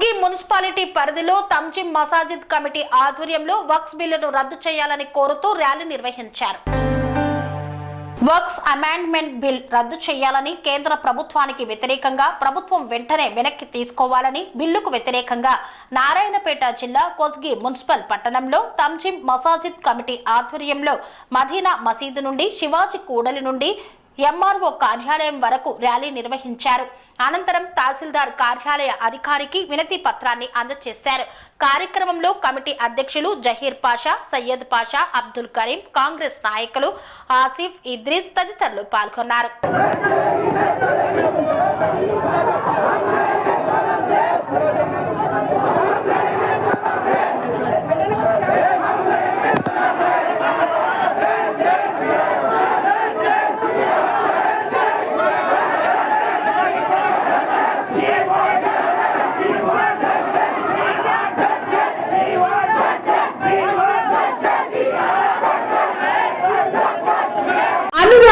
Kosgi municipality పరిధిలో తమ్జిం మసాజిద్ committee ఆధ్వర్యంలో వక్స్ బిల్లును రద్దు చేయాలని కోరుతూ ర్యాలీ నిర్వహించారు. వర్క్స్ అమెండ్మెంట్ బిల్ రద్దు చేయాలని కేంద్ర ప్రభుత్వానికి వ్యతిరేకంగా ప్రభుత్వం వెంటనే వెనక్కి తీసుకోవాలని బిల్లుకు వ్యతిరేకంగా నారాయణపేట జిల్లా కొస్గి మున్సిపల్ పట్టణంలో తంజిం మసాజిద్ కమిటీ ఆధ్వర్యంలో మదీనా మసీదు నుండి శివాజీ కూడలి నుండి ఎంఆర్ఓ కార్యాలయం వరకు ర్యాలీ నిర్వహించారు. అనంతరం తహసీల్దార్ కార్యాలయ అధికారికి వినతి పత్రాన్ని అందజేశారు. కార్యక్రమంలో కమిటీ అధ్యక్షులు జహీర్ పాషా సయ్యద్ పాషా అబ్దుల్ కరీం కాంగ్రెస్ నాయకులు ఆసిఫ్ ఇద్రీస్ తదితరులు పాల్గొన్నారు.